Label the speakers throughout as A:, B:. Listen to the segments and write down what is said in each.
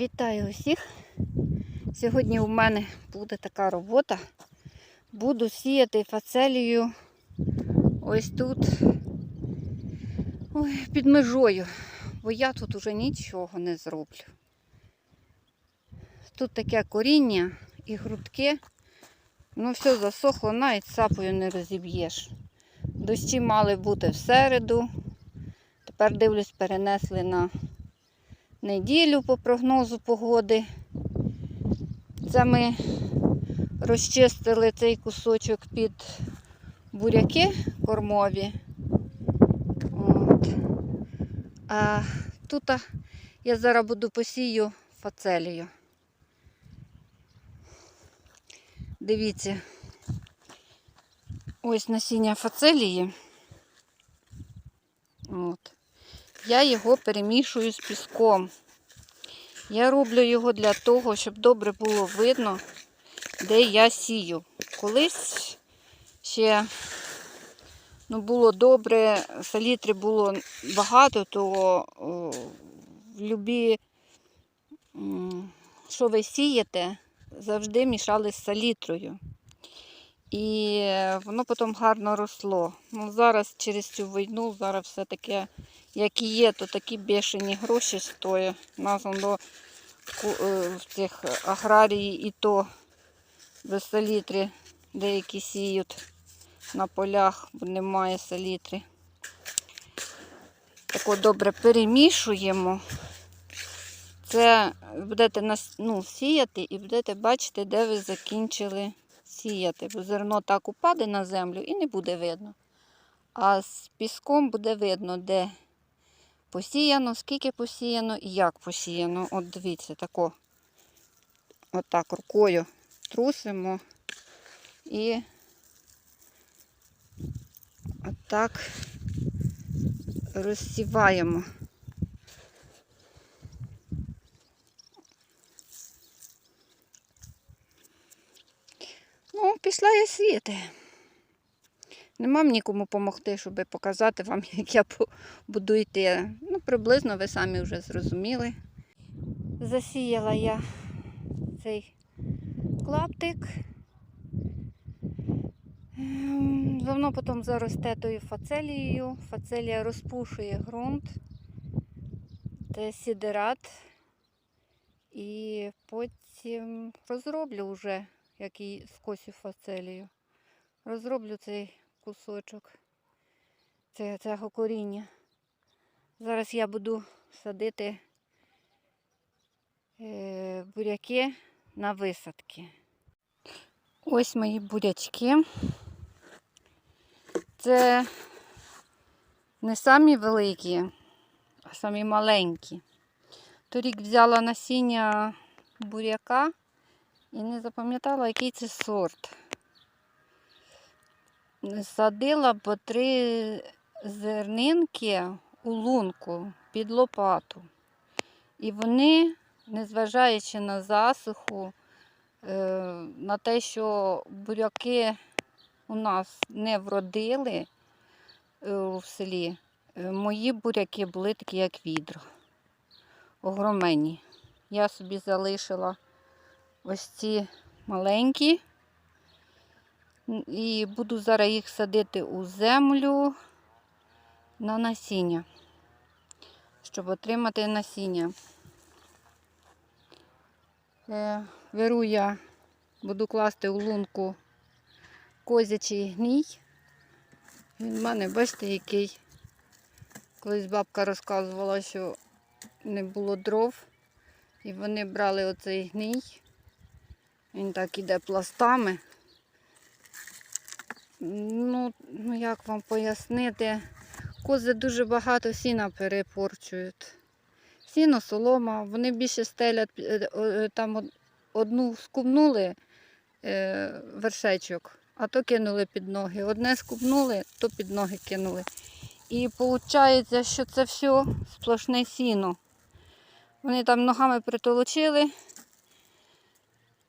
A: Вітаю усіх! Сьогодні у мене буде така робота. Буду сіяти фацелію ось тут ой, під межою, бо я тут уже нічого не зроблю. Тут таке коріння і грудки, ну все засохло, навіть сапою не розіб'єш. Дощі мали бути в середу. Тепер дивлюсь, перенесли на неділю по прогнозу погоди. Це ми розчистили цей кусочок під буряки кормові. От. А тут я зараз буду посію фацелію. Дивіться, ось насіння фацелії. От. Я його перемішую з піском. Я роблю його для того, щоб добре було видно, де я сію. Колись ще ну, було добре, салітри було багато, то о, любі, що ви сієте, завжди мішали з салітрою. І воно потім гарно росло. Ну, Зараз через цю війну, зараз все таке, як і є, то такі бешені гроші стоять. У нас воно в цих аграрії і то без салітри деякі сіють на полях, бо немає салітри. Так от добре перемішуємо. Це будете ну, сіяти і будете бачити, де ви закінчили сіяти, бо зерно так упаде на землю і не буде видно. А з піском буде видно, де посіяно, скільки посіяно і як посіяно. От дивіться, тако, отак рукою трусимо і отак розсіваємо. Ну, пішла я сіяти. Нема мені кому допомогти, щоб показати вам, як я буду йти. Ну, приблизно ви самі вже зрозуміли. Засіяла я цей клаптик. Ем, Воно потім заросте тою фацелією. Фацелія розпушує ґрунт. Це сідерат. І потім розроблю вже, як і скосю фацелію. Розроблю цей кусочок цього коріння. Зараз я буду садити е, буряки на висадки. Ось мої бурячки. Це не самі великі, а самі маленькі. Торік взяла насіння буряка і не запам'ятала, який це сорт. Садила по три зернинки у лунку під лопату. І вони, незважаючи на засуху, е, на те, що буряки у нас не вродили е, в селі, е, мої буряки були такі, як відро, огромені. Я собі залишила ось ці маленькі. І буду зараз їх садити у землю на насіння, щоб отримати насіння. Е, Беру я, буду класти у лунку козячий гній. Він в мене, бачите, який. Колись бабка розказувала, що не було дров, і вони брали оцей гній. Він так іде пластами. Ну, ну як вам пояснити, кози дуже багато сіна перепорчують. Сіно, солома, вони більше стелять, е, е, там одну скубнули е, вершечок, а то кинули під ноги. Одне скубнули, то під ноги кинули. І виходить, що це все сплошне сіно. Вони там ногами притолочили.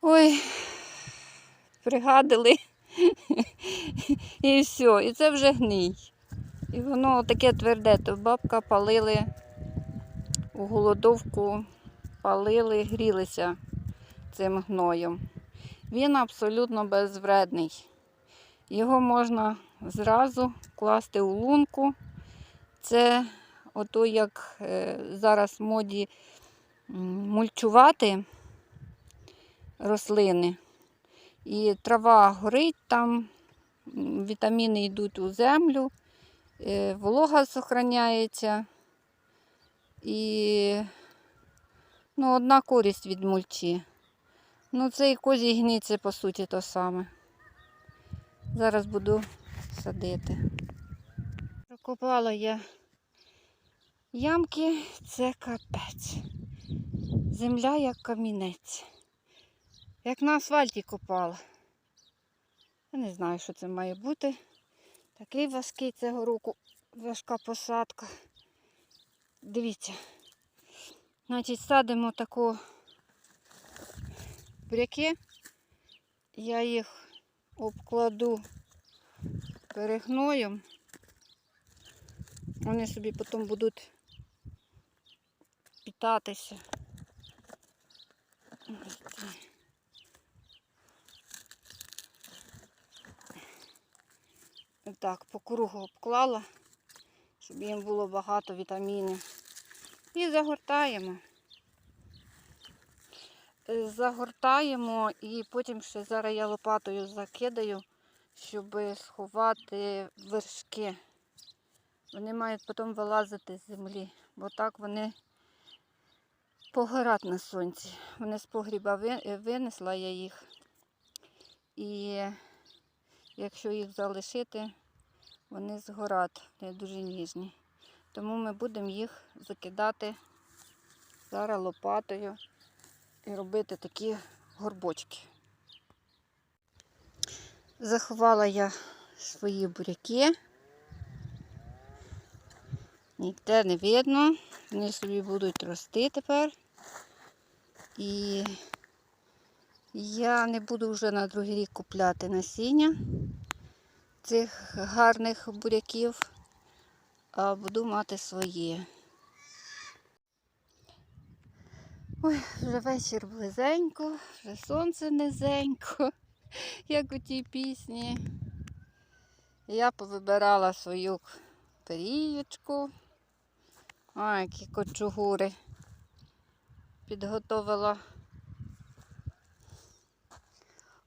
A: Ой, пригадили. І все, і це вже гній. І воно таке тверде, то бабка палили у голодовку палили, грілися цим гноєм. Він абсолютно безвредний. Його можна зразу класти у лунку. Це ото як е, зараз в моді мульчувати рослини. І трава горить там, вітаміни йдуть у землю, е, волога зберігається. І ну, одна користь від мульчі. Ну, це і козій гній, це по суті то саме. Зараз буду садити. Прокопала я ямки, це капець. Земля як камінець. Як на асфальті копала. Не знаю, що це має бути. Такий важкий цього року важка посадка. Дивіться. Значить, садимо таку буряки. Я їх обкладу перегноєм. Вони собі потім будуть питатися. Ось Так, по кругу обклала, щоб їм було багато вітамінів. І загортаємо. Загортаємо і потім ще зараз я лопатою закидаю, щоб сховати вершки. Вони мають потім вилазити з землі, бо так вони погорять на сонці. Вони з погріба винесла я їх. І якщо їх залишити, вони згорять, вони дуже ніжні. Тому ми будемо їх закидати зараз лопатою і робити такі горбочки. Заховала я свої буряки. Ніде не видно. Вони собі будуть рости тепер. І я не буду вже на другий рік купляти насіння цих гарних буряків, а буду мати свої. Ой, вже вечір близенько, вже сонце низенько, як у тій пісні. Я повибирала свою періючку. А, які кочугури. Підготовила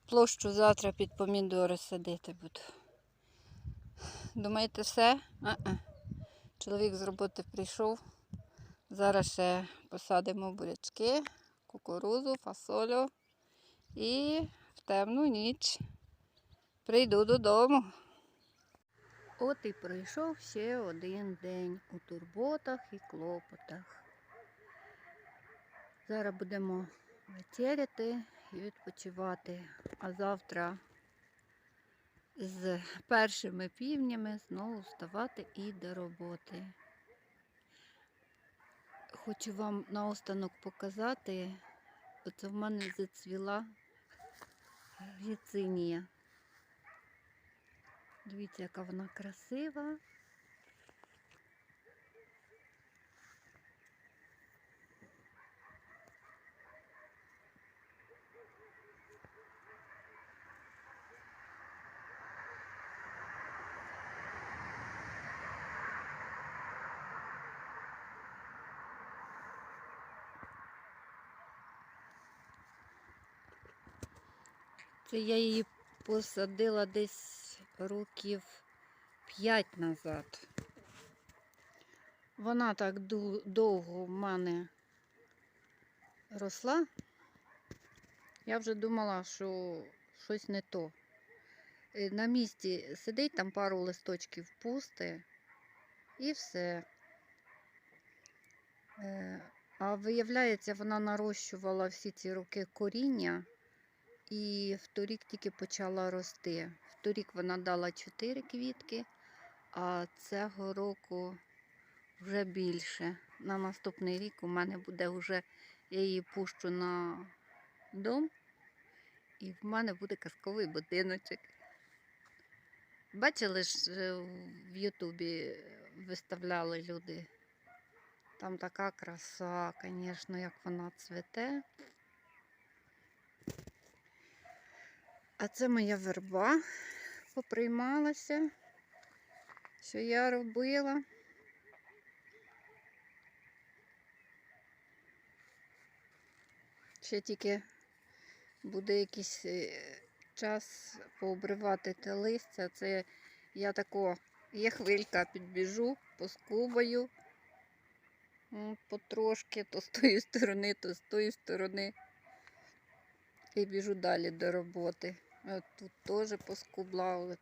A: площу завтра під помідори садити буду. Думаєте, все? А-а. Чоловік з роботи прийшов. Зараз ще посадимо бурячки, кукурузу, фасолю і в темну ніч прийду додому. От і пройшов ще один день у турботах і клопотах. Зараз будемо вечеряти і відпочивати, а завтра з першими півнями знову вставати і до роботи. Хочу вам наостанок показати, оце в мене зацвіла гіцинія. Дивіться, яка вона красива. Це я її посадила десь років 5 назад. Вона так довго в мене росла. Я вже думала, що щось не то. Е, На місці сидить, там пару листочків пусте і все. Е, А виявляється, вона нарощувала всі ці роки коріння і вторік тільки почала рости. Вторік вона дала 4 квітки, а цього року вже більше. На наступний рік у мене буде вже, я її пущу на дом, і в мене буде казковий будиночок. Бачили ж е, в Ютубі виставляли люди Там така краса, звісно, як вона цвіте. А це моя верба поприймалася, що я робила. Ще тільки буде якийсь е, час пообривати те листя. Це я тако, є хвилька, підбіжу, поскубаю потрошки, то з тої сторони, то з тої сторони. І біжу далі до роботи. От тут теж поскубла,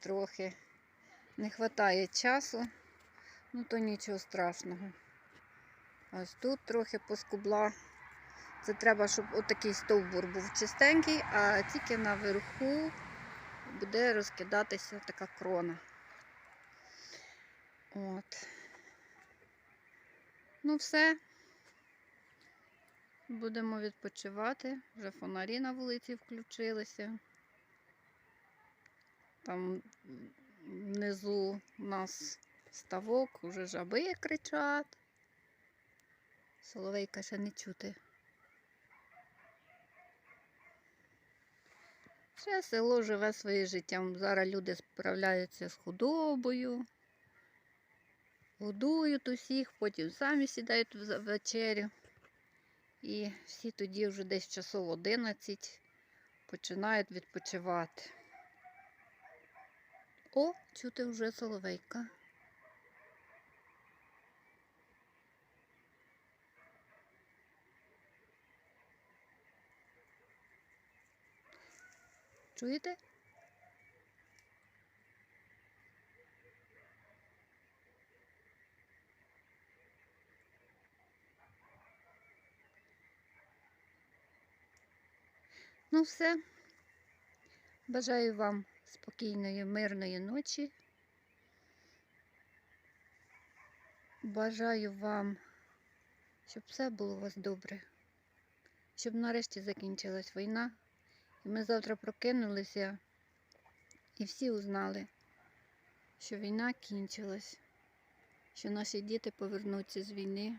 A: трохи не вистачає часу, ну то нічого страшного. Ось тут трохи поскубла. Це треба, щоб отакий стовбур був чистенький, а тільки наверху буде розкидатися така крона. От. Ну, все. Будемо відпочивати. Вже фонарі на вулиці включилися. Там внизу у нас ставок, уже жаби кричать. Соловейка ще не чути. Ще село живе своїм життям. Зараз люди справляються з худобою, годують усіх, потім самі сідають в вечерю. І всі тоді вже десь часов 11 починають відпочивати. О, чути вже соловейка. Чуєте? Ну, все. Бажаю вам спокійної, мирної ночі. Бажаю вам, щоб все було у вас добре, щоб нарешті закінчилась війна, і ми завтра прокинулися і всі узнали, що війна кінчилась, що наші діти повернуться з війни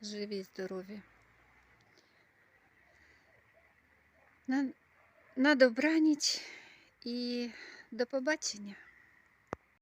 A: живі і здорові. На, на добраніч і до побачення.